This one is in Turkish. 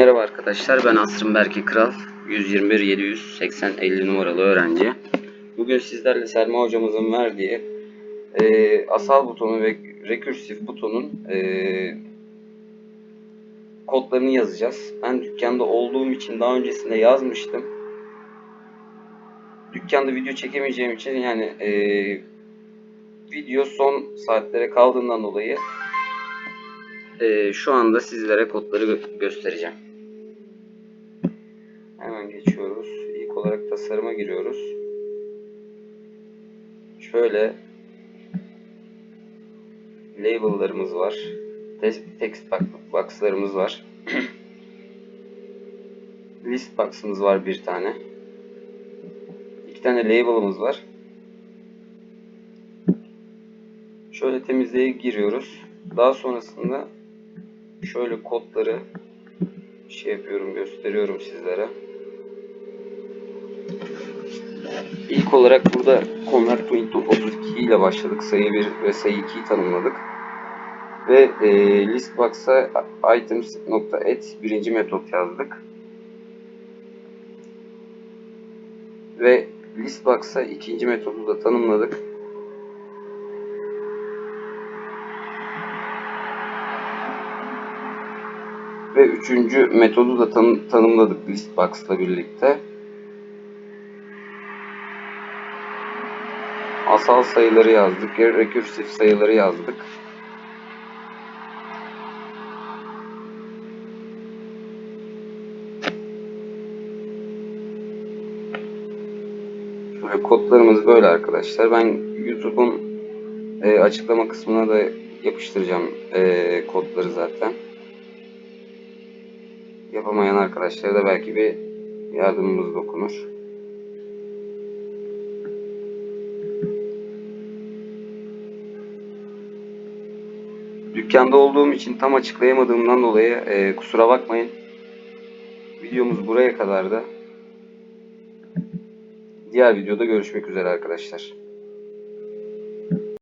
Merhaba arkadaşlar ben Asrın Berke Kral 121 780 50 numaralı öğrenci. Bugün sizlerle Selma hocamızın verdiği e, asal butonu ve rekürsif butonun e, kodlarını yazacağız. Ben dükkanda olduğum için daha öncesinde yazmıştım. Dükkanda video çekemeyeceğim için yani e, video son saatlere kaldığından dolayı e, şu anda sizlere kodları gö- göstereceğim. Hemen geçiyoruz. İlk olarak tasarıma giriyoruz. Şöyle label'larımız var. Text, text box- box'larımız var. List box'ımız var bir tane. İki tane label'ımız var. Şöyle temizliğe giriyoruz. Daha sonrasında şöyle kodları şey yapıyorum, gösteriyorum sizlere. İlk olarak burada Convert to into 32 ile başladık. Sayı 1 ve sayı 2'yi tanımladık. Ve e, listbox'a items.add birinci metot yazdık. Ve listbox'a ikinci metodu da tanımladık. Ve üçüncü metodu da tanı- tanımladık listbox'la birlikte. Asal sayıları yazdık, rekürsif sayıları yazdık. Şöyle kodlarımız böyle arkadaşlar. Ben YouTube'un e, açıklama kısmına da yapıştıracağım e, kodları zaten. Yapamayan arkadaşlara da belki bir yardımımız dokunur. Dükkanda olduğum için tam açıklayamadığımdan dolayı e, kusura bakmayın. Videomuz buraya kadardı. Diğer videoda görüşmek üzere arkadaşlar.